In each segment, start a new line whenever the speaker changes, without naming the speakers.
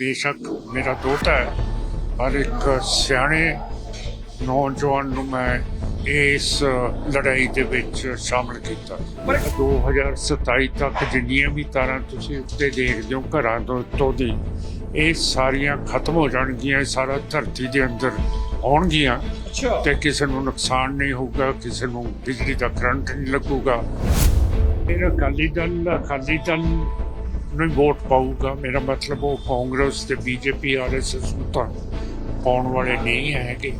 ਬੇਸ਼ੱਕ ਮੇਰਾ ਦੋਤਾ ਹੈ ਪਰ ਇੱਕ ਸਿਆਣੇ ਨੌਜਵਾਨ ਨੂੰ ਮੈਂ ਇਸ ਲੜਾਈ ਦੇ ਵਿੱਚ ਸ਼ਾਮਲ ਕੀਤਾ।
ਪਰ
2027 ਤੱਕ ਜਿੰਨੀਆਂ ਵੀ ਤਾਰਾਂ ਤੁਸੀਂ ਉੱਤੇ ਦੇਖਦੇ ਹੋ ਘਰਾਂ ਤੋਂ ਉੱਤੋਂ ਦੀ ਇਹ ਸਾਰੀਆਂ ਖਤਮ ਹੋ ਜਾਣਗੀਆਂ ਇਹ ਸਾਰਾ ਧਰਤੀ ਦੇ ਅੰਦਰ ਆਉਣਗੀਆਂ। ਤੇ ਕਿਸੇ ਨੂੰ ਨੁਕਸਾਨ ਨਹੀਂ ਹੋਊਗਾ ਕਿਸੇ ਨੂੰ ਬਿਜਲੀ ਦਾ ਕਰੰਟ ਨਹੀਂ ਲੱਗੂਗਾ। ਮੇਰਾ ਅਕਾਲੀ ਦਲ ਅਕਾਲੀ ਦਲ ਨੂੰ ਹੀ ਵੋਟ ਪਾਊਗਾ। ਮੇਰਾ ਮਤਲਬ ਉਹ ਕਾਂਗਰਸ ਤੇ ਬੀਜੇਪੀ ਆਰਐਸਐਸ ਨੂੰ ਤਾਂ ਪਾਉਣ ਵਾਲੇ ਨਹੀਂ ਹੈਗੇ।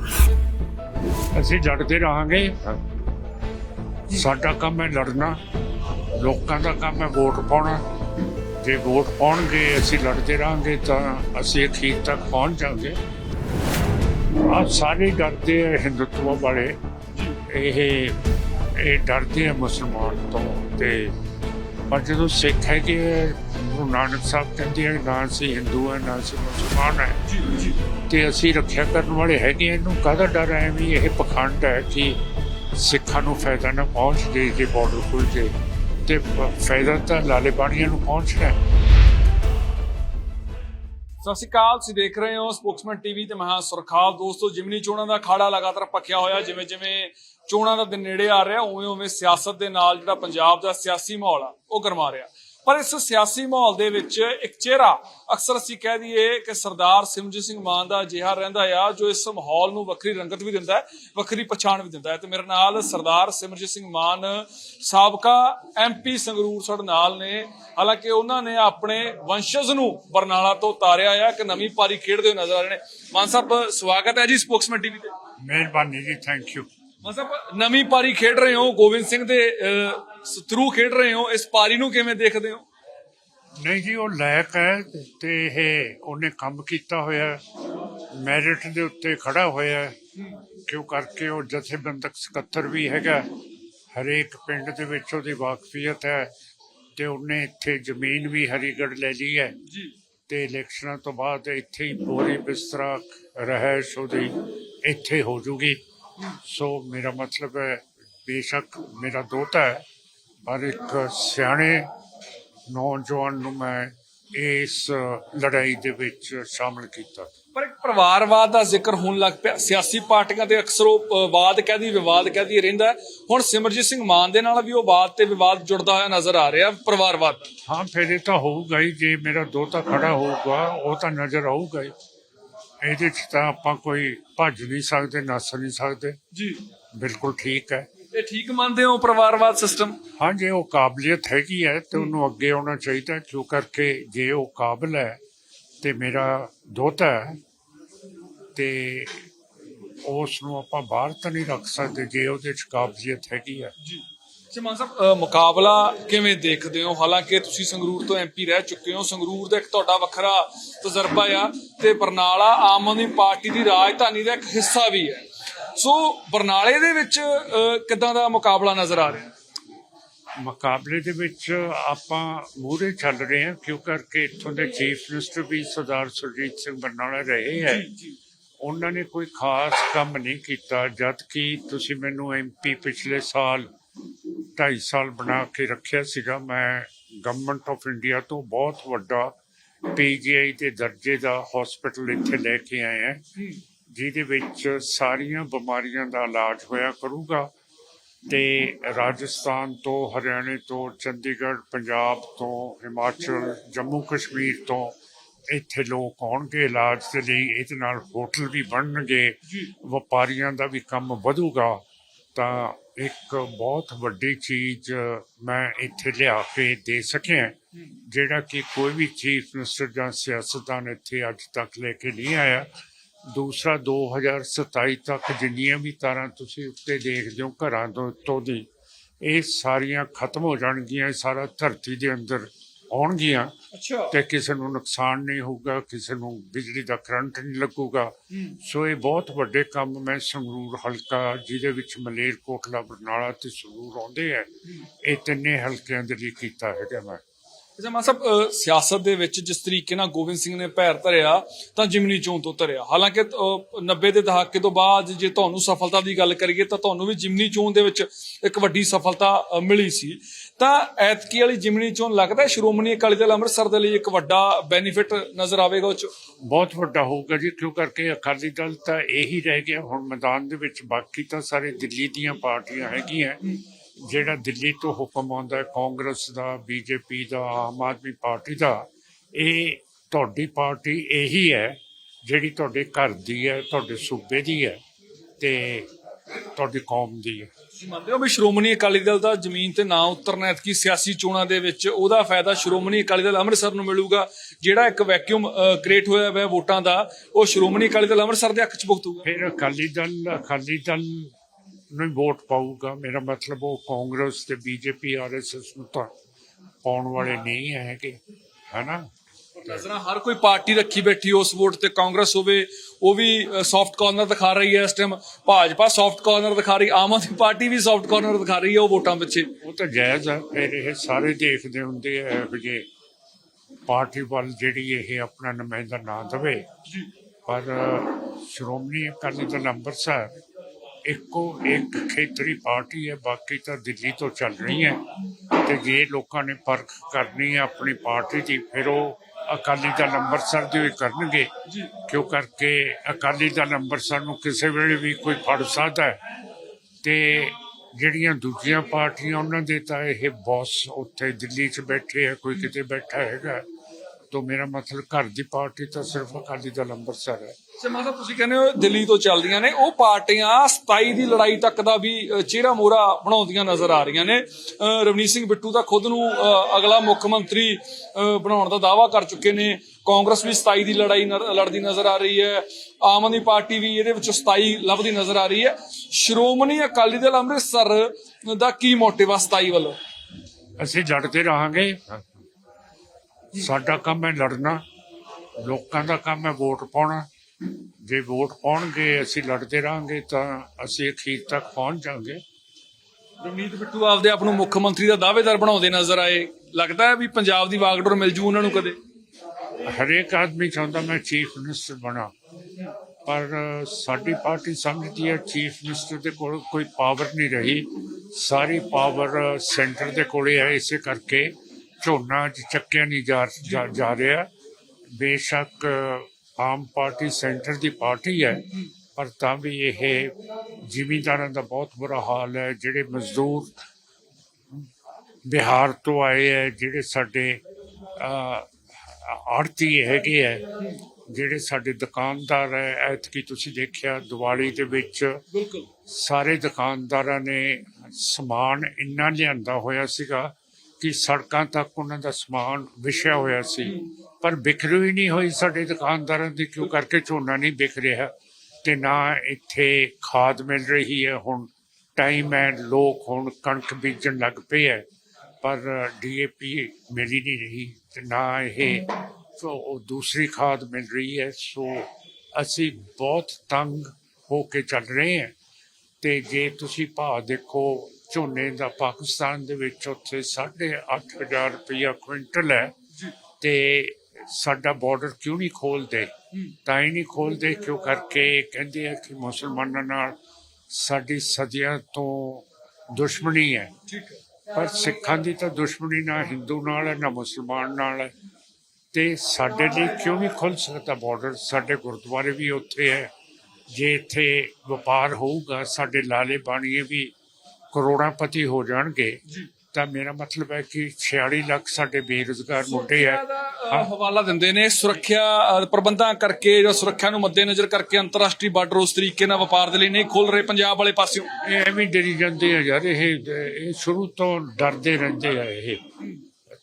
ਅਸੀਂ ਲੜਦੇ ਰਹਾਂਗੇ। ਸਾਡਾ ਕੰਮ ਹੈ ਲੜਨਾ। ਲੋਕਾਂ ਦਾ ਕੰਮ ਹੈ ਵੋਟ ਪਾਉਣਾ। ਜੇ ਵੋਟ ਪਾਉਣਗੇ ਅਸੀਂ ਲੜਦੇ ਰਹਾਂਗੇ ਤਾਂ ਅਸੀਂ ਅਖੀਰ ਤੱਕ ਪਹੁੰਚ ਜਾਵਾਂਗੇ। ਆ ਸਾਰੇ ਡਰਦੇ ਆ ਹਿੰਦੂਤਵ ਵਾਲੇ। ਇਹ ਇਹ ਡਰਦੇ ਆ ਮੁਸਲਮਾਨ ਤੋਂ ਤੇ ਪਰ ਜਦੋਂ ਸਿੱਖ ਹੈ ਕਿ ਗੁਰੂ ਨਾਨਕ ਸਾਹਿਬ ਕਹਿੰਦੇ ਆ, ਨਾ ਅਸੀਂ ਹਿੰਦੂ ਹੈ ਨਾ ਅਸੀਂ ਮੁਸਲਮਾਨ ਹੈ ਤੇ ਅਸੀਂ ਰੱਖਿਆ ਕਰਨ ਵਾਲੇ ਹੈਗੇ ਇਹਨੂੰ ਕਾਹਦਾ ਡਰ ਹੈ ਵੀ ਇਹ ਪਖੰਡ ਹੈ ਕਿ ਸਿੱਖਾਂ ਨੂੰ ਫਾਇਦਾ ਨਾ ਪਹੁੰਚ ਜੇ ਜੇ ਬਾਰਡਰ ਖੁੱਲ ਜੇ। ਤੇ ਫਾਇਦਾ ਤਾਂ ਲਾਲੇ ਬਾਣੀਆਂ ਨੂੰ ਪਹੁੰਚਣਾ
ਸਤਿ ਸ਼੍ਰੀ ਅਕਾਲ, ਤੁਸੀਂ ਦੇਖ ਰਹੇ ਹੋ ਸਪੋਕਸਮੈਨ ਟੀਵੀ ਤੇ ਮਹਾ ਸੁਰਖਾਲ। ਦੋਸਤੋ, ਜਿਮਨੀ ਚੋਣਾਂ ਦਾ ਖਾੜਾ ਲਗਾਤਾਰ ਪੱਕਿਆ ਹੋਇਆ ਜਿਵੇਂ ਜਿਵੇਂ ਚੋਣਾਂ ਦਾ ਦਿਨ ਨੇੜੇ ਆ ਰਿਹਾ ਉਵੇਂ ਉਵੇਂ ਸਿਆਸਤ ਦੇ ਨਾਲ ਜਿਹੜਾ ਪੰਜਾਬ ਦਾ ਸਿਆਸੀ ਮਾਹੌਲ ਆ, ਉਹ ਗਰਮਾ ਰਿਹਾ। ਪਰ ਇਸ ਸਿਆਸੀ ਮਾਹੌਲ ਦੇ ਵਿੱਚ ਇੱਕ ਚਿਹਰਾ ਅਕਸਰ ਅਸੀਂ ਕਹਿ ਦਈਏ ਕਿ ਸਰਦਾਰ ਸਿਮਰਜੀਤ ਸਿੰਘ ਮਾਨ ਦਾ ਅਜਿਹਾ ਰਹਿੰਦਾ ਆ ਜੋ ਇਸ ਮਾਹੌਲ ਨੂੰ ਵੱਖਰੀ ਰੰਗਤ ਵੀ ਦਿੰਦਾ ਹੈ ਵੱਖਰੀ ਪਛਾਣ ਵੀ ਦਿੰਦਾ ਹੈ। ਤੇ ਮੇਰੇ ਨਾਲ ਸਰਦਾਰ ਸਿਮਰਜੀਤ ਸਿੰਘ ਮਾਨ ਸਾਬਕਾ ਐਮਪੀ ਸੰਗਰੂਰ ਸਾਡੇ ਨਾਲ ਨੇ। ਹਾਲਾਂਕਿ ਉਹਨਾਂ ਨੇ ਆਪਣੇ ਵੰਸ਼ਜ ਨੂੰ ਬਰਨਾਲਾ ਤੋਂ ਉਤਾਰਿਆ ਆ ਕਿ ਨਵੀਂ ਪਾਰੀ ਖੇਡਦੇ ਹੋਏ ਨਜ਼ਰ ਆ ਰਹੇ ਨੇ। ਮਾਨ ਸਾਹਿਬ ਸਵਾਗਤ ਹੈ ਜੀ ਸਪੋਕਸਮੈਨ ਟੀਵੀ ਤੇ।
ਮਿਹਰਬਾਨੀ ਜੀ ਥੈਂਕ ਯੂ
ਮਾਨ ਸਾਹਿਬ ਨਵੀਂ ਪਾਰੀ ਖੇਡ ਰਹੇ ਹੋ ਗੋਬਿੰਦ ਸਿੰਘ ਦੇ ਸਤਰੂ ਖੇਡ ਰਹੇ ਹੋ ਇਸ ਪਾਰੀ ਨੂੰ ਕਿਵੇਂ ਦੇਖਦੇ ਹੋ?
ਨਹੀਂ ਜੀ ਉਹ ਲਾਇਕ ਹੈ ਤੇ ਇਹ ਉਹਨੇ ਕੰਮ ਕੀਤਾ ਹੋਇਆ ਮੈਰਿਟ ਦੇ ਉੱਤੇ ਖੜਾ ਹੋਇਆ ਕਿਉਂ ਕਰਕੇ ਉਹ ਜਥੇਬੰਦਕ ਸਕੱਤਰ ਵੀ ਹੈਗਾ ਹਰੇਕ ਪਿੰਡ ਦੇ ਵਿੱਚ ਉਹਦੀ ਵਾਕਫੀਅਤ ਹੈ ਤੇ ਉਹਨੇ ਇੱਥੇ ਜ਼ਮੀਨ ਵੀ ਹਰੀਗੜ ਲੈ ਲਈ ਹੈ। ਤੇ ਇਲੈਕਸ਼ਨਾਂ ਤੋਂ ਬਾਅਦ ਇੱਥੇ ਹੀ ਪੂਰੀ ਬਿਸਤਰਾ ਰਹਿਸ਼ ਉਹਦੀ ਇੱਥੇ ਹੋ ਜੂਗੀ। ਸੋ ਮੇਰਾ ਮਤਲਬ ਹੈ ਬੇਸ਼ੱਕ ਮੇਰਾ ਦੋਤਾ ਹੈ। ਪਰ ਇੱਕ ਸਿਆਣੇ ਨੌਜਵਾਨ ਨੂੰ ਮੈਂ ਇਸ ਲੜਾਈ ਦੇ ਵਿੱਚ ਸ਼ਾਮਲ ਕੀਤਾ।
ਪਰ ਇੱਕ ਪਰਿਵਾਰਵਾਦ ਦਾ ਜ਼ਿਕਰ ਹੋਣ ਲੱਗ ਪਿਆ। ਸਿਆਸੀ ਪਾਰਟੀਆਂ ਤੇ ਅਕਸਰ ਉਹ ਵਾਦ ਕਹਦੀ ਵਿਵਾਦ ਕਹਦੀ ਰਹਿੰਦਾ। ਹੁਣ ਸਿਮਰਜੀਤ ਸਿੰਘ ਮਾਨ ਦੇ ਨਾਲ ਵੀ ਉਹ ਵਾਦ ਤੇ ਵਿਵਾਦ ਜੁੜਦਾ ਹੋਇਆ ਨਜ਼ਰ ਆ ਰਿਹਾ ਪਰਿਵਾਰਵਾਦ।
ਹਾਂ ਫਿਰ ਇਹ ਤਾਂ ਹੋਊਗਾ ਹੀ। ਜੇ ਮੇਰਾ ਦੋਤਾ ਖੜਾ ਹੋਊਗਾ ਉਹ ਤਾਂ ਨਜ਼ਰ ਆਊਗਾ ਹੀ। ਇਹਦੇ 'ਚ ਤਾਂ ਆਪਾਂ ਕੋਈ ਭੱਜ ਨਹੀਂ ਸਕਦੇ ਨੱਸ ਨਹੀਂ ਸਕਦੇ।
ਜੀ।
ਬਿਲਕੁਲ ਠੀਕ ਹੈ।
ਇਹ ਠੀਕ ਮੰਨਦੇ ਹੋ ਪਰਿਵਾਰਵਾਦ ਸਿਸਟਮ?
ਹਾਂ ਜੇ ਉਹ ਕਾਬਲੀਅਤ ਹੈਗੀ ਹੈ ਤੇ ਉਹਨੂੰ ਅੱਗੇ ਆਉਣਾ ਚਾਹੀਦਾ ਕਿਉਂ ਕਰਕੇ ਜੇ ਉਹ ਕਾਬਲ ਹੈ ਤੇ ਮੇਰਾ ਦੋਤਾ ਹੈ ਤੇ ਉਸ ਨੂੰ ਆਪਾਂ ਬਾਹਰ ਤਾਂ ਨਹੀਂ ਰੱਖ ਸਕਦੇ ਜੇ ਉਹਦੇ ਚ ਕਾਬਲੀਅਤ ਹੈਗੀ ਹੈ।
ਜੀ। ਚਮਨ ਸਾਹਿਬ ਮੁਕਾਬਲਾ ਕਿਵੇਂ ਦੇਖਦੇ ਹੋ? ਹਾਲਾਂਕਿ ਤੁਸੀਂ ਸੰਗਰੂਰ ਤੋਂ ਐਮਪੀ ਰਹਿ ਚੁੱਕੇ ਹੋ ਸੰਗਰੂਰ ਦਾ ਇੱਕ ਤੁਹਾਡਾ ਵੱਖਰਾ ਤਜਰਬਾ ਆ ਤੇ ਬਰਨਾਲਾ ਆਮ ਆਦਮੀ ਪਾਰਟੀ ਦੀ ਰਾਜਧਾਨੀ ਦਾ ਇੱਕ ਹਿੱਸਾ ਵੀ ਹੈ। ਸੋ ਬਰਨਾਲੇ ਦੇ ਵਿੱਚ ਕਿੱਦਾਂ ਦਾ ਮੁਕਾਬਲਾ ਨਜ਼ਰ ਆ ਰਿਹਾ?
ਮੁਕਾਬਲੇ ਦੇ ਵਿੱਚ ਆਪਾਂ ਮੂਹਰੇ ਚੱਲ ਰਹੇ ਹਾਂ ਕਿਉਂ ਕਰਕੇ ਇੱਥੋਂ ਦੇ ਚੀਫ ਮਿਨਿਸਟਰ ਵੀ ਸਰਦਾਰ ਸੁਰਜੀਤ ਸਿੰਘ ਬਰਨਾਲਾ ਰਹੇ ਹੈ। ਉਹਨਾਂ ਨੇ ਕੋਈ ਖਾਸ ਕੰਮ ਨਹੀਂ ਕੀਤਾ ਜਦ ਕਿ ਤੁਸੀਂ ਮੈਨੂੰ ਐਮਪੀ ਪਿਛਲੇ ਸਾਲ 2.5 ਸਾਲ ਬਣਾ ਕੇ ਰੱਖਿਆ ਸੀਗਾ। ਮੈਂ ਗਵਰਨਮੈਂਟ ਆਫ ਇੰਡੀਆ ਤੋਂ ਬਹੁਤ ਵੱਡਾ ਪੀਜੀਆਈ ਦੇ ਦਰਜੇ ਦਾ ਹਸਪੀਟਲ ਇੱਥੇ ਲੈ ਕੇ ਆਏ ਹਾਂ ਜਿਹਦੇ ਵਿੱਚ ਸਾਰੀਆਂ ਬਿਮਾਰੀਆਂ ਦਾ ਇਲਾਜ ਹੋਇਆ ਕਰੂਗਾ ਤੇ ਰਾਜਸਥਾਨ ਤੋਂ ਹਰਿਆਣੇ ਤੋਂ ਚੰਡੀਗੜ੍ਹ ਪੰਜਾਬ ਤੋਂ ਹਿਮਾਚਲ ਜੰਮੂ ਕਸ਼ਮੀਰ ਤੋਂ ਇੱਥੇ ਲੋਕ ਆਉਣਗੇ ਇਲਾਜ ਦੇ ਲਈ ਇਹਦੇ ਨਾਲ ਹੋਟਲ ਵੀ ਬਣਨਗੇ ਵਪਾਰੀਆਂ ਦਾ ਵੀ ਕੰਮ ਵਧੂਗਾ। ਤਾਂ ਇੱਕ ਬਹੁਤ ਵੱਡੀ ਚੀਜ਼ ਮੈਂ ਇੱਥੇ ਲਿਆ ਕੇ ਦੇ ਸਕਿਆ ਜਿਹੜਾ ਕਿ ਕੋਈ ਵੀ ਚੀਫ ਮਿਨਿਸਟਰ ਜਾਂ ਸਿਆਸਤਦਾਨ ਇੱਥੇ ਅੱਜ ਤੱਕ ਲੈ ਕੇ ਨਹੀਂ ਆਇਆ। ਦੂਸਰਾ 2027 ਤੱਕ ਜਿੰਨੀਆਂ ਵੀ ਤਾਰਾਂ ਤੁਸੀਂ ਉੱਤੇ ਦੇਖਦੇ ਹੋ ਘਰਾਂ ਤੋਂ ਉੱਤੋਂ ਦੀ ਇਹ ਸਾਰੀਆਂ ਖਤਮ ਹੋ ਜਾਣਗੀਆਂ ਸਾਰਾ ਧਰਤੀ ਦੇ ਅੰਦਰ ਆਉਣਗੀਆਂ
ਅੱਛਾ।
ਤੇ ਕਿਸੇ ਨੂੰ ਨੁਕਸਾਨ ਨਹੀਂ ਹੋਊਗਾ ਕਿਸੇ ਨੂੰ ਬਿਜਲੀ ਦਾ ਕਰੰਟ ਨਹੀਂ ਲੱਗੂਗਾ। ਸੋ ਇਹ ਬਹੁਤ ਵੱਡੇ ਕੰਮ ਮੈਂ ਸੰਗਰੂਰ ਹਲਕਾ ਜਿਹਦੇ ਵਿੱਚ ਮਲੇਰਕੋਟਲਾ ਬਰਨਾਲਾ ਤੇ ਸੰਗਰੂਰ ਆਉਂਦੇ ਆ ਇਹ ਤਿੰਨੇ ਹਲਕਿਆਂ ਦੇ ਲਈ ਕੀਤਾ ਹੈਗਾ ਮੈਂ।
ਅੱਛਾ ਮਾਨ ਸਾਹਿਬ ਅ, ਸਿਆਸਤ ਦੇ ਵਿੱਚ ਜਿਸ ਤਰੀਕੇ ਨਾਲ ਗੋਬਿੰਦ ਸਿੰਘ ਨੇ ਪੈਰ ਧਰਿਆ ਤਾਂ ਜਿਮਨੀ ਚੋਣ ਤੋਂ ਧਰਿਆ। ਹਾਲਾਂਕਿ ਅ, 90 ਦੇ ਦਹਾਕੇ ਤੋਂ ਬਾਅਦ ਜੇ ਤੁਹਾਨੂੰ ਸਫਲਤਾ ਦੀ ਗੱਲ ਕਰੀਏ ਤਾਂ ਤੁਹਾਨੂੰ ਵੀ ਜਿਮਨੀ ਚੋਣ ਦੇ ਵਿੱਚ ਇੱਕ ਵੱਡੀ ਸਫਲਤਾ ਅ, ਮਿਲੀ ਸੀ। ਤਾਂ ਐਤਕੀ ਵਾਲੀ ਜਿਮਨੀ ਚੋਣ ਲੱਗਦਾ ਹੈ ਸ਼੍ਰੋਮਣੀ ਅਕਾਲੀ ਦਲ ਅੰਮ੍ਰਿਤਸਰ ਦੇ ਲਈ ਇੱਕ ਵੱਡਾ ਬੈਨੀਫਿਟ ਨਜ਼ਰ ਆਵੇਗਾ ਉਹ ਚ?
ਬਹੁਤ ਵੱਡਾ ਹੋਊਗਾ ਜੀ ਕਿਉਂ ਕਰਕੇ ਅਕਾਲੀ ਦਲ ਤਾਂ ਇਹੀ ਰਹਿ ਗਿਆ ਹੁਣ ਮੈਦਾਨ ਦੇ ਵਿੱਚ ਬਾਕੀ ਤਾਂ ਸਾਰੇ ਦਿੱਲੀ ਦੀਆਂ ਪਾਰਟੀਆਂ ਹੈਗੀਆਂ। ਜਿਹੜਾ ਦਿੱਲੀ ਤੋਂ ਹੁਕਮ ਆਉਂਦਾ ਕਾਂਗਰਸ ਦਾ ਬੀਜੇਪੀ ਦਾ ਆਮ ਆਦਮੀ ਪਾਰਟੀ ਦਾ ਇਹ ਤੁਹਾਡੀ ਪਾਰਟੀ ਇਹੀ ਹੈ ਜਿਹੜੀ ਤੁਹਾਡੇ ਘਰ ਦੀ ਹੈ ਤੁਹਾਡੇ ਸੂਬੇ ਦੀ ਹੈ ਤੇ ਤੁਹਾਡੀ ਕੌਮ ਦੀ ਹੈ।
ਤੁਸੀਂ ਮੰਨਦੇ ਹੋ ਵੀ ਸ਼੍ਰੋਮਣੀ ਅਕਾਲੀ ਦਲ ਦਾ ਜ਼ਮੀਨ ਤੇ ਨਾ ਉਤਰਨਾ ਐਤਕੀ ਸਿਆਸੀ ਚੋਣਾਂ ਦੇ ਵਿੱਚ ਉਹਦਾ ਫਾਇਦਾ ਸ਼੍ਰੋਮਣੀ ਅਕਾਲੀ ਦਲ ਅੰਮ੍ਰਿਤਸਰ ਨੂੰ ਮਿਲੂਗਾ ਜਿਹੜਾ ਇੱਕ ਵੈਕਿਊਮ ਕ੍ਰੀਏਟ ਹੋਇਆ ਹੋਇਆ ਵੋਟਾਂ ਦਾ ਉਹ ਸ਼੍ਰੋਮਣੀ ਅਕਾਲੀ ਦਲ ਅੰਮ੍ਰਿਤਸਰ ਦੇ ਹੱਕ ਚ ਭੁਗਤੂਗਾ।
ਫਿਰ ਅਕਾਲੀ ਦਲ ਅਕਾਲੀ ਦਲ ਨੂੰ ਵੋਟ ਪਾਊਗਾ। ਮੇਰਾ ਮਤਲਬ ਉਹ ਕਾਂਗਰਸ ਤੇ ਬੀਜੇਪੀ ਆਰਐਸਐਸ ਨੂੰ ਤਾਂ ਪਾਉਣ ਵਾਲੇ ਨਹੀਂ ਹੈਗੇ ਹੈਨਾ?
ਨਜ਼ਰਾਂ ਹਰ ਕੋਈ ਪਾਰਟੀ ਰੱਖੀ ਬੈਠੀ ਉਸ ਵੋਟ ਤੇ ਕਾਂਗਰਸ ਹੋਵੇ ਉਹ ਵੀ ਸੌਫਟ ਕਾਰਨਰ ਦਿਖਾ ਰਹੀ ਹੈ ਇਸ ਟਾਈਮ ਭਾਜਪਾ ਸੌਫਟ ਕਾਰਨਰ ਦਿਖਾ ਰਹੀ ਆਮ ਆਦਮੀ ਪਾਰਟੀ ਵੀ ਸੌਫਟ ਕਾਰਨਰ ਦਿਖਾ ਰਹੀ ਹੈ ਉਹ ਵੋਟਾਂ ਪਿੱਛੇ
ਉਹ ਤਾਂ ਜਾਇਜ਼ ਹੈ ਫਿਰ ਇਹ ਸਾਰੇ ਦੇਖਦੇ ਹੁੰਦੇ ਆ ਇਹੋ ਜਿਹੇ ਪਾਰਟੀ ਵੱਲ ਜਿਹੜੀ ਇਹ ਆਪਣਾ ਨੁਮਾਇੰਦਾ ਨਾ ਦੇਵੇ। ਪਰ ਸ਼੍ਰੋਮਣੀ ਅਕਾਲੀ ਦਲ ਅੰਮ੍ਰਿਤਸਰ ਇੱਕੋ ਇੱਕ ਖੇਤਰੀ ਪਾਰਟੀ ਹੈ ਬਾਕੀ ਤਾਂ ਦਿੱਲੀ ਤੋਂ ਚੱਲ ਰਹੀ ਹੈ ਤੇ ਜੇ ਲੋਕਾਂ ਨੇ ਪਰਖ ਕਰਨੀ ਹੈ ਆਪਣੀ ਪਾਰਟੀ ਦੀ ਫਿਰ ਉਹ ਅਕਾਲੀ ਦਲ ਅੰਮ੍ਰਿਤਸਰ ਦੀ ਵੀ ਕਰਨਗੇ। ਕਿਉਂ ਕਰਕੇ ਅਕਾਲੀ ਦਲ ਅੰਮ੍ਰਿਤਸਰ ਨੂੰ ਕਿਸੇ ਵੇਲੇ ਵੀ ਕੋਈ ਫੜ ਸਕਦਾ ਹੈ? ਤੇ ਜਿਹੜੀਆਂ ਦੂਜੀਆਂ ਪਾਰਟੀਆਂ ਉਹਨਾਂ ਦੇ ਤਾਂ ਇਹ ਬੌਸ ਉੱਥੇ ਦਿੱਲੀ 'ਚ ਬੈਠੇ ਆ ਕੋਈ ਕਿਤੇ ਬੈਠਾ ਹੈਗਾ। ਤੋਂ ਮੇਰਾ ਮਤਲਬ ਘਰ ਦੀ ਪਾਰਟੀ ਤਾਂ ਸਿਰਫ ਅਕਾਲੀ ਦਲ ਅੰਮ੍ਰਿਤਸਰ ਹੈ।
ਸੇ ਮਾਤਾ ਤੁਸੀਂ ਕਹਿੰਦੇ ਹੋ ਦਿੱਲੀ ਤੋਂ ਚੱਲਦੀਆਂ ਨੇ ਉਹ ਪਾਰਟੀਆਂ 27 ਦੀ ਲੜਾਈ ਤੱਕ ਦਾ ਵੀ ਚਿਹਰਾ ਮੋਰਾ ਬਣਾਉਂਦੀਆਂ ਨਜ਼ਰ ਆ ਰਹੀਆਂ ਨੇ। ਰਵਨੀਤ ਸਿੰਘ ਬਿੱਟੂ ਤਾਂ ਖੁਦ ਨੂੰ ਅਗਲਾ ਮੁੱਖ ਮੰਤਰੀ ਬਣਾਉਣ ਦਾ ਦਾਅਵਾ ਕਰ ਚੁੱਕੇ ਨੇ। ਕਾਂਗਰਸ ਵੀ 27 ਦੀ ਲੜਾਈ ਲੜਦੀ ਨਜ਼ਰ ਆ ਰਹੀ ਹੈ। ਆਮ ਆਦਮੀ ਪਾਰਟੀ ਵੀ ਇਹਦੇ ਵਿੱਚ 27 ਲੱਭਦੀ ਨਜ਼ਰ ਆ ਰਹੀ ਹੈ। ਸ਼੍ਰੋਮਣੀ ਅਕਾਲੀ ਦਲ ਅੰਮ੍ਰਿਤਸਰ ਦਾ ਕੀ ਮੋਟਿਵ ਆ 27 ਵੱਲੋਂ?
ਅਸੀਂ ਲੜਦੇ ਰਹਾਂਗੇ। ਸਾਡਾ ਕੰਮ ਹੈ ਲੜਨਾ ਲੋਕਾਂ ਦਾ ਕੰਮ ਹੈ ਵੋਟ ਪਾਉਣਾ। ਜੇ ਵੋਟ ਪਾਉਣਗੇ ਅਸੀਂ ਲੜਦੇ ਰਹਾਂਗੇ ਤਾਂ ਅਸੀਂ ਅਖੀਰ ਤੱਕ ਪਹੁੰਚ ਜਾਵਾਂਗੇ।
ਰਵਨੀਤ ਬਿੱਟੂ ਆਪਦੇ ਆਪ ਨੂੰ ਮੁੱਖ ਮੰਤਰੀ ਦਾ ਦਾਅਵੇਦਾਰ ਬਣਾਉਂਦੇ ਨਜ਼ਰ ਆਏ। ਲੱਗਦਾ ਹੈ ਵੀ ਪੰਜਾਬ ਦੀ ਵਾਗਡੋਰ ਮਿਲ ਜੂ ਉਹਨਾਂ ਨੂੰ ਕਦੇ?
ਹਰੇਕ ਆਦਮੀ ਚਾਹੁੰਦਾ ਮੈਂ ਚੀਫ ਮਿਨਿਸਟਰ ਬਣਾ। ਪਰ ਸਾਡੀ ਪਾਰਟੀ ਸਮਝਦੀ ਹੈ ਚੀਫ ਮਿਨਿਸਟਰ ਦੇ ਕੋਲ ਕੋਈ ਪਾਵਰ ਨਹੀਂ ਰਹੀ। ਸਾਰੀ ਪਾਵਰ ਸੈਂਟਰ ਦੇ ਕੋਲੇ ਹੈ ਇਸੇ ਕਰਕੇ ਝੋਨਾ ਅੱਜ ਚੱਕਿਆ ਨਹੀਂ ਜਾ ਜਾ- ਰਿਹਾ। ਬੇਸ਼ੱਕ ਆਮ ਪਾਰਟੀ ਸੈਂਟਰ ਦੀ ਪਾਰਟੀ ਹੈ ਪਰ ਤਾਂ ਵੀ ਇਹ ਜ਼ਿਮੀਂਦਾਰਾਂ ਦਾ ਬਹੁਤ ਬੁਰਾ ਹਾਲ ਹੈ ਜਿਹੜੇ ਮਜ਼ਦੂਰ ਬਿਹਾਰ ਤੋਂ ਆਏ ਹੈ ਜਿਹੜੇ ਸਾਡੇ ਆੜਤੀ ਹੈਗੇ ਹੈ ਜਿਹੜੇ ਸਾਡੇ ਦੁਕਾਨਦਾਰ ਹੈ ਐਤਕੀ ਤੁਸੀਂ ਦੇਖਿਆ ਦੀਵਾਲੀ ਦੇ ਵਿੱਚ
ਬਿਲਕੁਲ।
ਸਾਰੇ ਦੁਕਾਨਦਾਰਾਂ ਨੇ ਸਮਾਨ ਇੰਨਾ ਲਿਆਂਦਾ ਹੋਇਆ ਸੀਗਾ ਕਿ ਸੜਕਾਂ ਤੱਕ ਉਹਨਾਂ ਦਾ ਸਮਾਨ ਵਿਛਿਆ ਹੋਇਆ ਸੀ। ਪਰ ਵਿਕਰੀ ਹੀ ਨਹੀਂ ਹੋਈ ਸਾਡੇ ਦੁਕਾਨਦਾਰਾਂ ਦੀ, ਕਿਉਂ ਕਰਕੇ ਝੋਨਾ ਨਹੀਂ ਵਿਕ ਰਿਹਾ? ਤੇ ਨਾ ਇੱਥੇ ਖਾਦ ਮਿਲ ਰਹੀ ਹੈ। ਹੁਣ ਟਾਈਮ ਹੈ, ਲੋਕ ਹੁਣ ਕਣਕ ਬੀਜਣ ਲੱਗ ਪਏ ਹੈ। ਪਰ ਡੀਏਪੀ ਮਿਲ ਹੀ ਨਹੀਂ ਰਹੀ ਤੇ ਨਾ ਇਹ ਸੋ ਉਹ ਦੂਸਰੀ ਖਾਦ ਮਿਲ ਰਹੀ ਹੈ। ਸੋ ਅਸੀਂ ਬਹੁਤ ਤੰਗ ਹੋ ਕੇ ਚੱਲ ਰਹੇ ਹਾਂ। ਤੇ ਜੇ ਤੁਸੀਂ ਭਾਅ ਦੇਖੋ ਝੋਨੇ ਦਾ ਪਾਕਿਸਤਾਨ ਦੇ ਵਿੱਚ ਉੱਥੇ 8.5000 ਰੁਪਇਆ ਕੁਇੰਟਲ ਹੈ ਤੇ ਸਾਡਾ ਬਾਰਡਰ ਕਿਉਂ ਨਹੀਂ ਖੋਲਦੇ? ਤਾਂ ਹੀ ਨਹੀਂ ਖੋਲਦੇ ਕਿਉਂ ਕਰਕੇ? ਕਹਿੰਦੇ ਆ ਕਿ ਮੁਸਲਮਾਨਾਂ ਨਾਲ ਸਾਡੀ ਸਦੀਆਂ ਤੋਂ ਦੁਸ਼ਮਣੀ
ਹੈ।
ਪਰ ਸਿੱਖਾਂ ਦੀ ਤਾਂ ਦੁਸ਼ਮਣੀ ਨਾ ਹਿੰਦੂ ਨਾਲ ਹੈ ਨਾ ਮੁਸਲਮਾਨ ਨਾਲ ਹੈ। ਤੇ ਸਾਡੇ ਲਈ ਕਿਉਂ ਨਹੀਂ ਖੁੱਲ ਸਕਦਾ ਬਾਰਡਰ ਸਾਡੇ ਗੁਰਦੁਆਰੇ ਵੀ ਉੱਥੇ ਹੈ। ਜੇ ਇੱਥੇ ਵਪਾਰ ਹੋਊਗਾ ਸਾਡੇ ਲਾਲੇ ਬਾਣੀਏ ਵੀ ਕਰੋੜਾਪਤੀ ਹੋ ਜਾਣਗੇ ਤਾਂ ਮੇਰਾ ਮਤਲਬ ਹੈ ਕਿ 46 ਲੱਖ ਸਾਡੇ ਬੇਰੁਜ਼ਗਾਰ ਮੁੰਡੇ
ਅ, ਹਵਾਲਾ ਦਿੰਦੇ ਨੇ ਸੁਰੱਖਿਆ ਪ੍ਰਬੰਧਾਂ ਕਰਕੇ ਜਾਂ ਸੁਰੱਖਿਆ ਨੂੰ ਮੱਦੇਨਜ਼ਰ ਕਰਕੇ ਅੰਤਰਰਾਸ਼ਟਰੀ ਬਾਰਡਰ ਉਸ ਤਰੀਕੇ ਨਾਲ ਵਪਾਰ ਦੇ ਲਈ ਨਹੀਂ ਖੋਲ ਰਹੇ ਪੰਜਾਬ ਵਾਲੇ ਪਾਸਿਓਂ।
ਇਹ ਐਵੇਂ ਡਰੀ ਜਾਂਦੇ ਆ ਯਾਰ ਇਹ ਇਹ ਸ਼ੁਰੂ ਤੋਂ ਡਰਦੇ ਰਹਿੰਦੇ ਆ ਇਹ।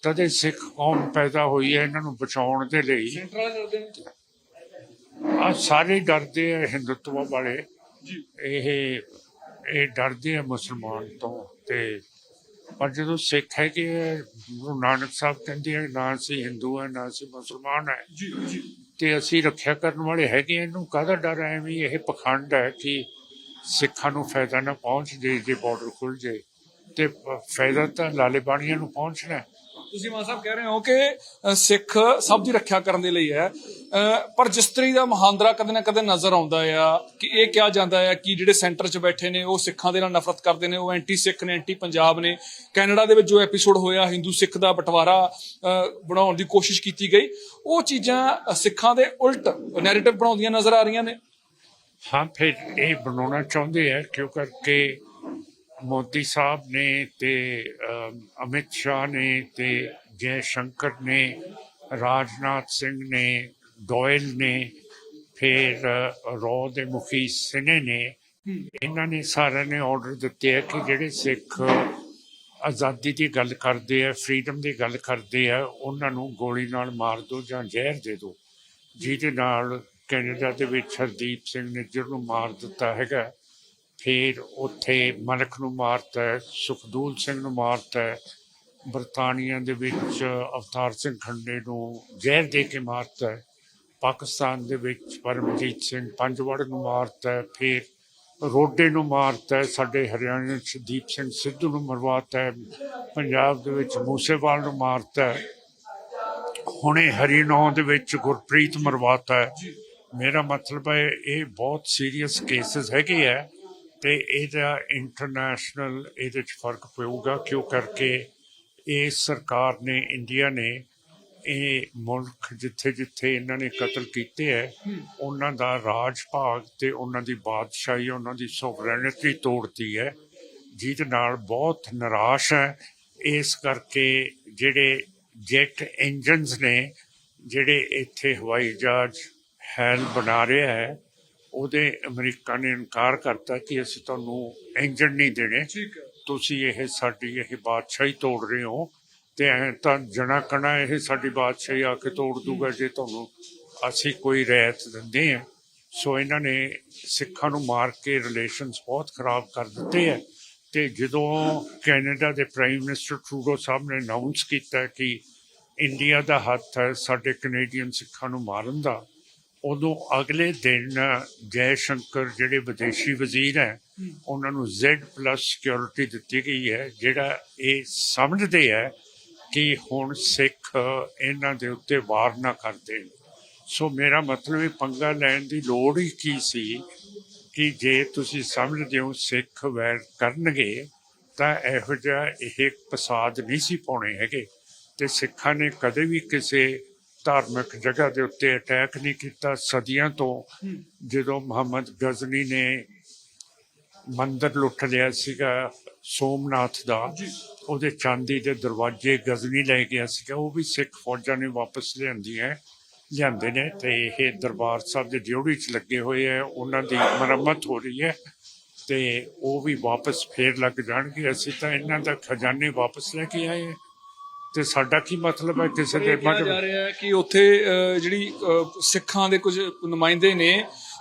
ਤਦੇ ਸਿੱਖ ਕੌਮ ਪੈਦਾ ਹੋਈ ਹੈ ਇਹਨਾਂ ਨੂੰ ਬਚਾਉਣ ਦੇ ਲਈ। ਆ ਸਾਰੇ ਡਰਦੇ ਆ ਹਿੰਦੂਤਵ ਵਾਲੇ। ਇਹ ਇਹ ਡਰਦੇ ਆ ਮੁਸਲਮਾਨ ਤੋਂ ਤੇ ਪਰ ਜਦੋਂ ਸਿੱਖ ਹੈ ਕਿ ਗੁਰੂ ਨਾਨਕ ਸਾਹਿਬ ਕਹਿੰਦੇ ਆ ਨਾ ਅਸੀਂ ਹਿੰਦੂ ਹੈ ਨਾ ਅਸੀਂ ਮੁਸਲਮਾਨ ਹੈ
ਜੀ ਜੀ।
ਤੇ ਅਸੀਂ ਰੱਖਿਆ ਕਰਨ ਵਾਲੇ ਹੈਗੇ ਇਹਨੂੰ ਕਾਹਦਾ ਡਰ ਹੈ ਵੀ ਇਹ ਪਖੰਡ ਹੈ ਕਿ ਸਿੱਖਾਂ ਨੂੰ ਫਾਇਦਾ ਨਾ ਪਹੁੰਚ ਜੇ ਜੇ ਬਾਰਡਰ ਖੁੱਲ ਜੇ ਤੇ ਫਾਇਦਾ ਤਾਂ ਲਾਲੇ ਬਾਣੀਆਂ ਨੂੰ ਪਹੁੰਚਣਾ।
ਤੁਸੀਂ ਮਾਨ ਸਾਹਿਬ ਕਹਿ ਰਹੇ ਹੋ ਕਿ ਸਿੱਖ ਸਭ ਦੀ ਰੱਖਿਆ ਕਰਨ ਦੇ ਲਈ ਹੈ। ਪਰ ਜਿਸ ਤਰੀ ਦਾ ਮਹਾਂਦਰਾ ਕਦੇ ਨਾ ਕਦੇ ਨਜ਼ਰ ਆਉਂਦਾ ਆ ਕਿ ਇਹ ਕਿਹਾ ਜਾਂਦਾ ਹੈ ਕਿ ਜਿਹੜੇ ਸੈਂਟਰ 'ਚ ਬੈਠੇ ਨੇ, ਉਹ ਸਿੱਖਾਂ ਦੇ ਨਾਲ ਨਫ਼ਰਤ ਕਰਦੇ ਨੇ, ਉਹ ਐਂਟੀ ਸਿੱਖ ਨੇ ਐਂਟੀ ਪੰਜਾਬ ਨੇ। ਕੈਨੇਡਾ ਦੇ ਵਿੱਚ ਜੋ ਐਪੀਸੋਡ ਹੋਇਆ, ਹਿੰਦੂ ਸਿੱਖ ਦਾ ਬਟਵਾਰਾ ਬਣਾਉਣ ਦੀ ਕੋਸ਼ਿਸ਼ ਕੀਤੀ ਗਈ, ਉਹ ਚੀਜ਼ਾਂ ਸਿੱਖਾਂ ਦੇ ਉਲਟ ਨੈਰੇਟਿਵ ਬਣਾਉਂਦੀਆਂ ਨਜ਼ਰ ਆ ਰਹੀਆਂ ਨੇ।
ਹਾਂ, ਫਿਰ ਇਹ ਬਣਾਉਣਾ ਚਾਹੁੰਦੇ ਆ ਕਿਉਂ ਕਰਕੇ ਮੋਦੀ ਸਾਹਿਬ ਨੇ ਤੇ ਅਮਿਤ ਸ਼ਾਹ ਨੇ ਤੇ ਜੈ ਸ਼ੰਕਰ ਨੇ ਰਾਜਨਾਥ ਸਿੰਘ ਨੇ ਡੋਇਲ ਨੇ ਫਿਰ ਅ, ਰੋ ਦੇ ਮੁਖੀ ਸਿਨੇ ਨੇ ਇਹਨਾਂ ਨੇ ਸਾਰਿਆਂ ਨੇ ਆਰਡਰ ਦਿੱਤੇ ਆ ਕਿ ਜਿਹੜੇ ਸਿੱਖ ਆਜ਼ਾਦੀ ਦੀ ਗੱਲ ਕਰਦੇ ਆ ਫਰੀडम ਦੀ ਗੱਲ ਕਰਦੇ ਆ ਉਹਨਾਂ ਨੂੰ ਗੋਲੀ ਨਾਲ ਮਾਰ ਦਿਓ ਜਾਂ ਜ਼ਹਿਰ ਦੇ ਦਿਓ ਜਿਹਦੇ ਨਾਲ ਕੈਨੇਡਾ ਦੇ ਵਿੱਚ ਹਰਦੀਪ ਸਿੰਘ ਨਿੱਜਰ ਨੂੰ ਮਾਰ ਦਿੱਤਾ ਹੈਗਾ। ਫਿਰ ਉੱਥੇ ਮਲਕ ਨੂੰ ਮਾਰਤਾ, ਸੁਖਦੂਲ ਸਿੰਘ ਨੂੰ ਮਾਰਤਾ, ਬਰਤਾਨੀਆ ਦੇ ਵਿੱਚ ਅਵਤਾਰ ਸਿੰਘ ਖੰਡੇ ਨੂੰ ਜ਼ਹਿਰ ਦੇ ਕੇ ਮਾਰਤਾ, ਪਾਕਿਸਤਾਨ ਦੇ ਵਿੱਚ ਪਰਮਜੀਤ ਸਿੰਘ ਪੰਜਵੜ ਨੂੰ ਮਾਰਤਾ, ਫਿਰ ਰੋਡੇ ਨੂੰ ਮਾਰਤਾ, ਸਾਡੇ ਹਰਿਆਣੇ 'ਚ ਦੀਪ ਸਿੰਘ ਸਿੱਧੂ ਨੂੰ ਮਰਵਾਤਾ, ਪੰਜਾਬ ਦੇ ਵਿੱਚ ਮੂਸੇਵਾਲ ਨੂੰ ਮਾਰਤਾ, ਹੁਣੇ ਹਰੀਨੌਂ ਦੇ ਵਿੱਚ ਗੁਰਪ੍ਰੀਤ ਮਰਵਾਤਾ। ਮੇਰਾ ਮਤਲਬ ਹੈ, ਇਹ ਬਹੁਤ ਸੀਰੀਅਸ ਕੇਸਸ ਹੈਗੇ ਆ। ਤੇ ਇਹਦਾ ਇੰਟਰਨੈਸ਼ਨਲ ਇਹਦੇ ਚ ਫ਼ਰਕ ਪਊਗਾ, ਕਿਉਂ ਕਰਕੇ ਇਹ ਸਰਕਾਰ ਨੇ ਇੰਡੀਆ ਨੇ ਇਹ ਮੁਲਕ ਜਿੱਥੇ ਜਿੱਥੇ ਇਹਨਾਂ ਨੇ ਕਤਲ ਕੀਤੇ ਹੈ, ਉਹਨਾਂ ਦਾ ਰਾਜ ਭਾਗ ਤੇ ਉਹਨਾਂ ਦੀ ਬਾਦਸ਼ਾਹੀ, ਉਹਨਾਂ ਦੀ ਸੋਵਰੇਨਿਟੀ ਤੋੜਤੀ ਹੈ। ਜਿਹਦੇ ਨਾਲ ਬਹੁਤ ਨਿਰਾਸ਼ ਹੈ। ਇਸ ਕਰਕੇ ਜਿਹੜੇ ਜੈਟ ਇੰਜਨਸ ਨੇ, ਜਿਹੜੇ ਇੱਥੇ ਹਵਾਈ ਜਹਾਜ਼, ਹੈਲ ਬਣਾ ਰਿਹਾ ਹੈ ਉਹਦੇ ਅਮਰੀਕਾ ਨੇ ਇਨਕਾਰ ਕਰਤਾ ਕਿ ਅਸੀਂ ਤੁਹਾਨੂੰ ਇੰਜਨ ਨਹੀਂ ਦੇਣੇ।
ਠੀਕ ਹੈ।
ਤੁਸੀਂ ਇਹ ਸਾਡੀ ਇਹ ਬਾਦਸ਼ਾਹੀ ਤੋੜ ਰਹੇ ਹੋ ਤੇ ਐ ਤਾਂ ਜਣਾ ਕਣਾ ਇਹ ਸਾਡੀ ਬਾਦਸ਼ਾਹੀ ਆ ਕੇ ਤੋੜ ਦੂਗਾ ਜੇ ਤੁਹਾਨੂੰ ਅਸੀਂ ਕੋਈ ਰਹਿਤ ਦਿੰਦੇ ਆ ਸੋ ਇਹਨਾਂ ਨੇ ਸਿੱਖਾਂ ਨੂੰ ਮਾਰ ਕੇ ਰਿਲੇਸ਼ਨਸ ਬਹੁਤ ਖਰਾਬ ਕਰ ਦਿੱਤੇ ਆ ਤੇ ਜਦੋਂ ਕੈਨੇਡਾ ਦੇ ਪ੍ਰਾਈਮ ਮਿਨਿਸਟਰ ਟਰੂਡੋ ਸਾਹਿਬ ਨੇ ਅਨਾਉਂਸ ਕੀਤਾ ਕਿ ਇੰਡੀਆ ਦਾ ਹੱਥ ਹੈ ਸਾਡੇ ਕੈਨੇਡੀਅਨ ਸਿੱਖਾਂ ਨੂੰ ਮਾਰਨ ਦਾ ਉਦੋਂ ਅਗਲੇ ਦਿਨ, ਜੈ ਸ਼ੰਕਰ ਜਿਹੜੇ ਵਿਦੇਸ਼ੀ ਵਜ਼ੀਰ ਹੈ, ਉਹਨਾਂ ਨੂੰ Z+ ਸਿਕਿਉਰਿਟੀ ਦਿੱਤੀ ਗਈ ਹੈ, ਜਿਹੜਾ ਇਹ ਸਮਝਦੇ ਹੈ ਕਿ ਹੁਣ ਸਿੱਖ ਇਹਨਾਂ ਦੇ ਉੱਤੇ ਵਾਰ ਨਾ ਕਰਦੇ। ਸੋ ਮੇਰਾ ਮਤਲਬ ਇਹ ਪੰਗਾ ਲੈਣ ਦੀ ਲੋੜ ਹੀ ਕੀ ਸੀ ਕਿ ਜੇ ਤੁਸੀਂ ਸਮਝਦੇ ਹੋ ਸਿੱਖ ਵੈਰ ਕਰਨਗੇ, ਤਾਂ ਇਹੋ ਜਿਹਾ ਇਹ ਫਸਾਦ ਨਹੀਂ ਸੀ ਪਾਉਣੇ ਹੈਗੇ। ਤੇ ਸਿੱਖਾਂ ਨੇ ਕਦੇ ਵੀ ਕਿਸੇ ਧਾਰਮਿਕ ਜਗ੍ਹਾ ਦੇ ਉੱਤੇ ਅਟੈਕ ਨਹੀਂ ਕੀਤਾ। ਸਦੀਆਂ ਤੋਂ ਜਦੋਂ ਮੁਹੰਮਦ ਗਜ਼ਨੀ ਨੇ ਮੰਦਰ ਲੁੱਟ ਲਿਆ ਸੀਗਾ ਸੋਮਨਾਥ ਦਾ ਉਹਦੇ ਚਾਂਦੀ ਦੇ ਦਰਵਾਜ਼ੇ ਗਜ਼ਨੀ ਲੈ ਗਿਆ ਸੀਗਾ। ਉਹ ਵੀ ਸਿੱਖ ਫੌਜਾਂ ਨੇ ਵਾਪਸ ਲਿਆਂਦੀਆਂ ਲਿਆਂਦੇ ਨੇ ਤੇ ਇਹ ਦਰਬਾਰ ਸਾਹਿਬ ਦੇ ਡਿਊਟੀ 'ਚ ਲੱਗੇ ਹੋਏ ਆ ਉਹਨਾਂ ਦੀ ਮੁਰੰਮਤ ਹੋ ਰਹੀ ਹੈ ਤੇ ਉਹ ਵੀ ਵਾਪਸ ਫੇਰ ਲੱਗ ਜਾਣਗੇ। ਅਸੀਂ ਤਾਂ ਇਹਨਾਂ ਦਾ ਖਜ਼ਾਨੇ ਵਾਪਸ ਲੈ ਕੇ ਆਏ ਹਾਂ। ਤੇ ਸਾਡਾ ਕੀ ਮਤਲਬ ਹੈ ਕਿਸੇ ਦੇ
ਇਹ ਕਿਹਾ
ਮਤਲਬ?
ਜਾ ਰਿਹਾ ਹੈ ਕਿ ਉੱਥੇ ਜਿਹੜੀ ਸਿੱਖਾਂ ਦੇ ਕੁਝ ਨੁਮਾਇੰਦੇ ਨੇ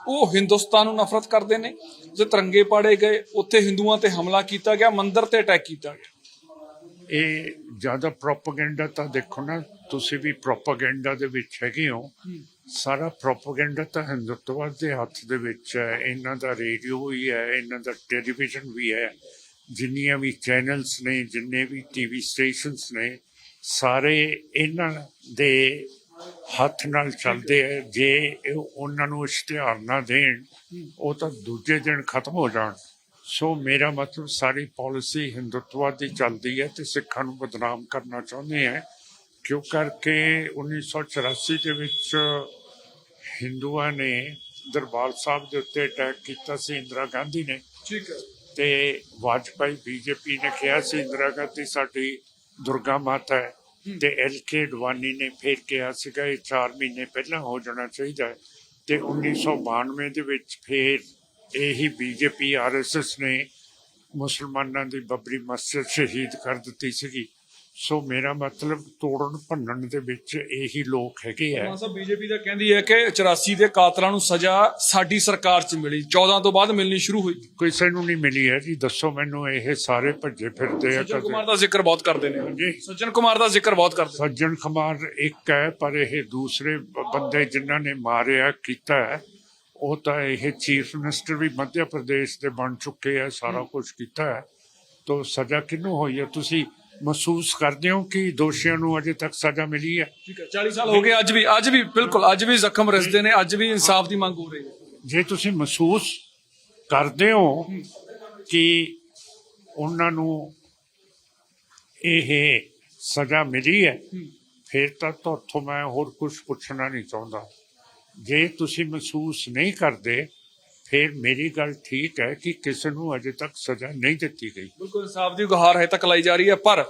ਉਹ ਹਿੰਦੁਸਤਾਨ ਨੂੰ ਨਫ਼ਰਤ ਕਰਦੇ ਨੇ। ਜੇ ਤਿਰੰਗੇ ਪਾੜੇ ਗਏ ਉੱਥੇ ਹਿੰਦੂਆਂ ਤੇ ਹਮਲਾ ਕੀਤਾ ਗਿਆ ਮੰਦਿਰ ਤੇ ਅਟੈਕ ਕੀਤਾ ਗਿਆ।
ਇਹ ਜ਼ਿਆਦਾ ਪ੍ਰੋਪਾਗੈਂਡਾ ਤਾਂ ਦੇਖੋ ਨਾ ਤੁਸੀਂ ਵੀ ਪ੍ਰੋਪਾਗੈਂਡਾ ਦੇ ਵਿੱਚ ਹੈਗੇ ਹੋ। ਸਾਰਾ ਪ੍ਰੋਪਾਗੈਂਡਾ ਤਾਂ ਹਿੰਦੁੱਤਵਾਦ ਦੇ ਹੱਥ ਦੇ ਵਿੱਚ ਹੈ। ਇਹਨਾਂ ਦਾ ਰੇਡੀਓ ਵੀ ਹੈ ਇਹਨਾਂ ਦਾ ਟੈਲੀਵਿਜ਼ਨ ਵੀ ਹੈ। ਜਿੰਨੀਆਂ ਵੀ ਚੈਨਲਸ ਨੇ ਜਿੰਨੇ ਵੀ ਟੀਵੀ ਸਟੇਸ਼ਨਸ ਨੇ ਸਾਰੇ ਇਹਨਾਂ ਦੇ ਹੱਥ ਨਾਲ ਚੱਲਦੇ ਹੈ ਜੇ ਇਹ ਉਹਨਾਂ ਨੂੰ ਇਸ਼ਤਿਹਾਰ ਨਾ ਦੇਣ ਉਹ ਤਾਂ ਦੂਜੇ ਦਿਨ ਖਤਮ ਹੋ ਜਾਣ। ਸੋ ਮੇਰਾ ਮਤਲਬ ਸਾਰੀ ਪਾਲਿਸੀ ਹਿੰਦੁੱਤਵਾਦ ਦੀ ਚੱਲਦੀ ਹੈ ਤੇ ਸਿੱਖਾਂ ਨੂੰ ਬਦਨਾਮ ਕਰਨਾ ਚਾਹੁੰਦੇ ਹੈ ਕਿਉਂ ਕਰਕੇ 1984 ਦੇ ਵਿੱਚ ਹਿੰਦੂਆਂ ਨੇ ਦਰਬਾਰ ਸਾਹਿਬ ਦੇ ਉੱਤੇ ਅਟੈਕ ਕੀਤਾ ਸੀ ਇੰਦਰਾ ਗਾਂਧੀ ਨੇ।
ਠੀਕ ਹੈ।
ਤੇ ਵਾਜਪਾਈ ਬੀਜੇਪੀ ਨੇ ਕਿਹਾ ਸੀ ਇੰਦਰਾ ਗਾਂਧੀ ਸਾਡੀ ਦੁਰਗਾ ਮਾਤਾ ਹੈ ਤੇ ਐਲ ਕੇ ਅਡਵਾਨੀ ਨੇ ਫਿਰ ਕਿਹਾ ਸੀਗਾ ਇਹ 4 ਮਹੀਨੇ ਪਹਿਲਾਂ ਹੋ ਜਾਣਾ ਚਾਹੀਦਾ ਹੈ। ਤੇ 1992 ਦੇ ਵਿੱਚ ਫਿਰ ਇਹੀ ਬੀਜੇਪੀ ਆਰਐਸਐਸ ਨੇ ਮੁਸਲਮਾਨਾਂ ਦੀ ਬੱਬਰੀ ਮਸਜਿਦ ਸ਼ਹੀਦ ਕਰ ਦਿੱਤੀ ਸੀਗੀ। ਸੋ ਮੇਰਾ ਮਤਲਬ ਤੋੜਨ ਭੰਨਣ ਦੇ ਵਿੱਚ ਇਹੀ ਲੋਕ ਹੈਗੇ ਆ।
ਸਾਹਿਬ ਬੀਜੇਪੀ ਦਾ ਕਹਿੰਦੀ ਹੈ ਕਿ 84 ਦੇ ਕਾਤਲਾਂ ਨੂੰ ਸਜ਼ਾ ਸਾਡੀ ਸਰਕਾਰ 'ਚ ਮਿਲੀ। 14 ਤੋਂ ਬਾਅਦ ਮਿਲਣੀ ਸ਼ੁਰੂ ਹੋਈ।
ਕਿਸੇ ਨੂੰ ਨਹੀਂ ਮਿਲੀ ਹੈ ਜੀ ਦੱਸੋ ਮੈਨੂੰ ਇਹ ਸਾਰੇ ਭੱਜੇ ਫਿਰਦੇ ਆ
ਸੱਜਣ ਕੁਮਾਰ ਦਾ ਜ਼ਿਕਰ ਬਹੁਤ ਕਰਦੇ ਨੇ।
ਜੀ
ਸੱਜਣ ਕੁਮਾਰ ਦਾ ਜ਼ਿਕਰ ਬਹੁਤ ਕਰਦੇ
ਸੱਜਣ ਕੁਮਾਰ ਇੱਕ ਹੈ ਪਰ ਇਹ ਦੂਸਰੇ ਬੰਦੇ ਜਿਨ੍ਹਾਂ ਨੇ ਮਾਰਿਆ ਕੀਤਾ ਹੈ ਉਹ ਤਾਂ ਇਹ ਚੀਫ ਮਿਨਿਸਟਰ ਵੀ ਮੱਧ ਪ੍ਰਦੇਸ਼ ਦੇ ਬਣ ਚੁੱਕੇ ਆ ਸਾਰਾ ਕੁਝ ਕੀਤਾ ਹੈ। ਤੋ ਸਜ਼ਾ ਕਿਹਨੂੰ ਹੋਈ ਹੈ? ਤੁਸੀਂ ਮਹਿਸੂਸ ਕਰਦੇ ਹੋ ਕਿ ਦੋਸ਼ੀਆਂ ਨੂੰ ਅਜੇ ਤੱਕ ਸਜ਼ਾ ਮਿਲੀ ਹੈ?
ਠੀਕ ਹੈ 40 ਸਾਲ ਹੋ ਗਏ ਅੱਜ ਵੀ ਅੱਜ ਵੀ ਬਿਲਕੁਲ ਅੱਜ ਵੀ ਜ਼ਖਮ ਰਸਦੇ ਨੇ ਅੱਜ ਵੀ ਇਨਸਾਫ ਦੀ ਮੰਗ ਹੋ ਰਹੀ ਹੈ।
ਜੇ ਤੁਸੀਂ ਮਹਿਸੂਸ ਕਰਦੇ ਹੋ ਕਿ ਉਹਨਾਂ ਨੂੰ ਇਹ ਸਜ਼ਾ ਮਿਲੀ ਹੈ ਫਿਰ ਤਾਂ ਤੁਹਾਥੋਂ ਮੈਂ ਹੋਰ ਕੁਝ ਪੁੱਛਣਾ ਨਹੀਂ ਚਾਹੁੰਦਾ। ਜੇ ਤੁਸੀਂ ਮਹਿਸੂਸ ਨਹੀਂ ਕਰਦੇ ਫਿਰ ਮੇਰੀ ਗੱਲ ਠੀਕ ਹੈ ਕਿ ਕਿਸੇ ਨੂੰ ਅਜੇ ਤੱਕ ਸਜ਼ਾ ਨਹੀਂ ਦਿੱਤੀ ਗਈ।
ਬਿਲਕੁਲ ਇਨਸਾਫ ਦੀ ਗੁਹਾਰ ਹੈ ਤੱਕ ਲਾਈ ਜਾ ਰਹੀ ਹੈ ਪਰ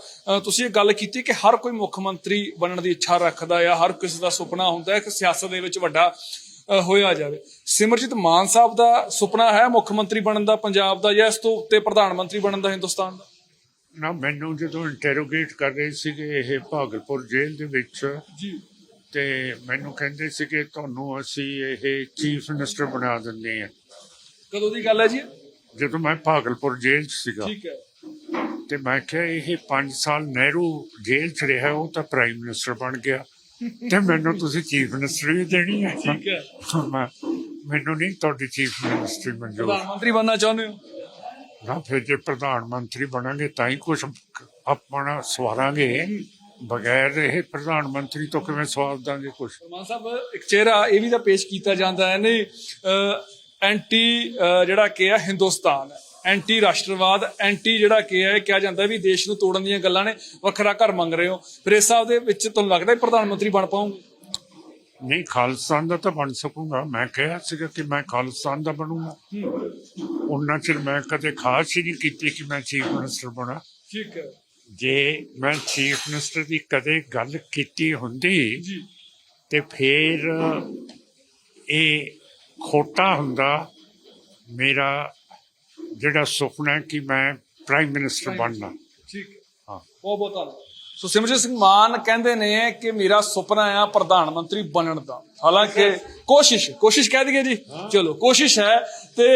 ਤੁਸੀਂ ਇਹ ਗੱਲ ਕੀਤੀ ਕਿ ਹਰ ਕੋਈ ਮੁੱਖ ਮੰਤਰੀ ਬਣਨ ਦੀ ਇੱਛਾ ਰੱਖਦਾ ਹੈ ਹਰ ਕਿਸੇ ਦਾ ਸੁਪਨਾ ਹੁੰਦਾ ਹੈ ਕਿ ਸਿਆਸਤ ਦੇ ਵਿੱਚ ਵੱਡਾ ਹੋਇਆ ਜਾਵੇ। ਸਿਮਰਜੀਤ ਮਾਨ ਸਾਹਿਬ ਦਾ ਸੁਪਨਾ ਹੈ ਮੁੱਖ ਮੰਤਰੀ ਬਣਨ ਦਾ ਪੰਜਾਬ ਦਾ ਜਾਂ ਇਸ ਤੋਂ ਉੱਤੇ ਪ੍ਰਧਾਨ ਮੰਤਰੀ ਬਣਨ ਦਾ ਹਿੰਦੁਸਤਾਨ ਦਾ?
ਨਾ ਮੈਨੂੰ ਜਦੋਂ ਇੰਟਰੋਗੇਟ ਕਰ ਰਹੇ ਸੀਗੇ ਇਹ ਭਾਗਲਪੁਰ ਜੇਲ੍ਹ ਦੇ ਵਿੱਚ
ਜੀ।
ਤੇ ਮੈਨੂੰ ਕਹਿੰਦੇ ਸੀਗੇ ਤੁਹਾਨੂੰ ਅਸੀਂ ਇਹ ਚੀਫ ਮਿਨਿਸਟਰ ਬਣਾ ਦਿੰਦੇ ਹਾਂ।
ਕਦੋਂ ਦੀ ਗੱਲ ਹੈ ਜੀ?
ਜਦੋਂ ਮੈਂ ਭਾਗਲਪੁਰ ਜੇਲ੍ਹ 'ਚ ਸੀਗਾ।
ਠੀਕ ਹੈ।
ਤੇ ਮੈਂ ਕਿਹਾ ਇਹ 5 ਸਾਲ ਨਹਿਰੂ ਜੇਲ੍ਹ 'ਚ ਰਿਹਾ ਉਹ ਤਾਂ ਪ੍ਰਾਈਮ ਮਿਨਿਸਟਰ ਬਣ ਗਿਆ। ਤੇ ਮੈਨੂੰ ਤੁਸੀਂ ਚੀਫ ਮਿਨਿਸਟਰ ਵੀ ਦੇਣੀ ਹੈ।
ਠੀਕ ਹੈ।
ਮੈਨੂੰ ਨਹੀਂ ਤੁਹਾਡੀ ਚੀਫ ਮਿਨਿਸਟਰੀ ਮਨਜ਼ੂਰ।
ਪ੍ਰਧਾਨ ਮੰਤਰੀ ਬਣਨਾ ਚਾਹੁੰਦੇ ਹੋ?
ਨਾ ਫਿਰ ਜੇ ਪ੍ਰਧਾਨ ਮੰਤਰੀ ਬਣਾਂਗੇ ਤਾਂ ਹੀ ਕੁਝ ਆਪਣਾ ਸਵਾਰਾਂਗੇ। ਬਗੈਰ ਇਹ ਪ੍ਰਧਾਨ ਮੰਤਰੀ ਤੋਂ ਕਿਵੇਂ ਸਵਾਰ ਦਾਂਗੇ ਕੁਝ
ਮਾਨ ਸਾਹਿਬ ਇੱਕ ਚਿਹਰਾ ਇਹ ਵੀ ਤਾਂ ਪੇਸ਼ ਕੀਤਾ ਜਾਂਦਾ ਹੈ ਨੇ ਐਂਟੀ ਜਿਹੜਾ ਕਿ ਹੈ ਹਿੰਦੁਸਤਾਨ। ਐਂਟੀ ਰਾਸ਼ਟਰਵਾਦ ਐਂਟੀ ਜਿਹੜਾ ਕਿ ਹੈ ਕਿਹਾ ਜਾਂਦਾ ਵੀ ਦੇਸ਼ ਨੂੰ ਤੋੜਨ ਦੀਆਂ ਗੱਲਾਂ ਨੇ ਵੱਖਰਾ ਘਰ ਮੰਗ ਰਹੇ ਹੋ। ਫਿਰ ਇਸ ਸਾਹਿਬ ਦੇ ਵਿੱਚ ਤੁਹਾਨੂੰ ਲੱਗਦਾ ਪ੍ਰਧਾਨ ਮੰਤਰੀ ਬਣ ਪਾਉਂਗੇ?
ਨਹੀਂ ਖਾਲਿਸਤਾਨ ਦਾ ਤਾਂ ਬਣ ਸਕੂੰਗਾ। ਮੈਂ ਕਿਹਾ ਸੀਗਾ ਕਿ ਮੈਂ ਖਾਲਿਸਤਾਨ ਦਾ ਬਣੂੰਗਾ। ਉਹਨਾਂ ਚਿਰ ਮੈਂ ਕਦੇ ਖਾਸ ਹੀ ਨਹੀਂ ਕੀਤੀ ਕਿ ਮੈਂ ਚੀਫ ਮਿਨਿਸਟਰ ਬਣਾ।
ਠੀਕ ਹੈ।
ਜੇ ਮੈਂ ਚੀਫ ਮਿਨਿਸਟਰ ਦੀ ਕਦੇ ਗੱਲ ਕੀਤੀ ਹੁੰਦੀ ਤੇ ਫਿਰ ਇਹ ਖੋਟਾ ਹੁੰਦਾ ਮੇਰਾ ਜਿਹੜਾ ਸੁਪਨਾ ਹੈ ਕਿ ਮੈਂ ਪ੍ਰਾਈਮ ਮਿਨਿਸਟਰ ਬਣਨਾ।
ਠੀਕ ਹੈ।
ਹਾਂ।
ਬਹੁਤ ਬਹੁਤ ਧੰਨਵਾਦ। ਸੋ ਸਿਮਰਜੀਤ ਸਿੰਘ ਮਾਨ ਕਹਿੰਦੇ ਨੇ ਕਿ ਮੇਰਾ ਸੁਪਨਾ ਆ ਪ੍ਰਧਾਨ ਮੰਤਰੀ ਬਣਨ ਦਾ। ਹਾਲਾਂਕਿ ਕੋਸ਼ਿਸ਼ ਕੋਸ਼ਿਸ਼ ਕਹਿ ਦਈਏ ਜੀ। ਚਲੋ ਕੋਸ਼ਿਸ਼ ਹੈ ਤੇ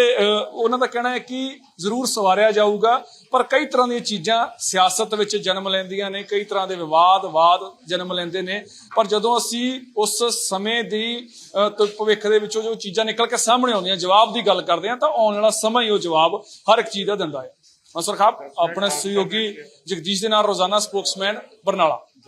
ਉਹਨਾਂ ਦਾ ਕਹਿਣਾ ਹੈ ਕਿ ਜ਼ਰੂਰ ਸਵਾਰਿਆ ਜਾਊਗਾ। ਪਰ ਕਈ ਤਰ੍ਹਾਂ ਦੀਆਂ ਚੀਜ਼ਾਂ ਸਿਆਸਤ ਵਿੱਚ ਜਨਮ ਲੈਂਦੀਆਂ ਨੇ, ਕਈ ਤਰ੍ਹਾਂ ਦੇ ਵਿਵਾਦ, ਵਾਦ ਜਨਮ ਲੈਂਦੇ ਨੇ। ਪਰ ਜਦੋਂ ਅਸੀਂ ਉਸ ਸਮੇਂ ਦੀ ਭਵਿੱਖ ਦੇ ਵਿੱਚੋਂ ਜੋ ਚੀਜ਼ਾਂ ਨਿਕਲ ਕੇ ਸਾਹਮਣੇ ਆਉਂਦੀਆਂ, ਜਵਾਬ ਦੀ ਗੱਲ ਕਰਦੇ ਹਾਂ, ਤਾਂ ਆਉਣ ਵਾਲਾ ਸਮਾਂ ਹੀ ਉਹ ਜਵਾਬ ਹਰ ਇੱਕ ਚੀਜ਼ ਦਾ ਦਿੰਦਾ ਹੈ। ਮਨਸੂਰ ਖਾਬ ਆਪਣੇ ਸਹਿਯੋਗੀ ਜਗਦੀਸ਼ ਦੇ ਨਾਲ ਰੋਜ਼ਾਨਾ ਸਪੋਕਸਮੈਨ ਬਰਨਾਲਾ।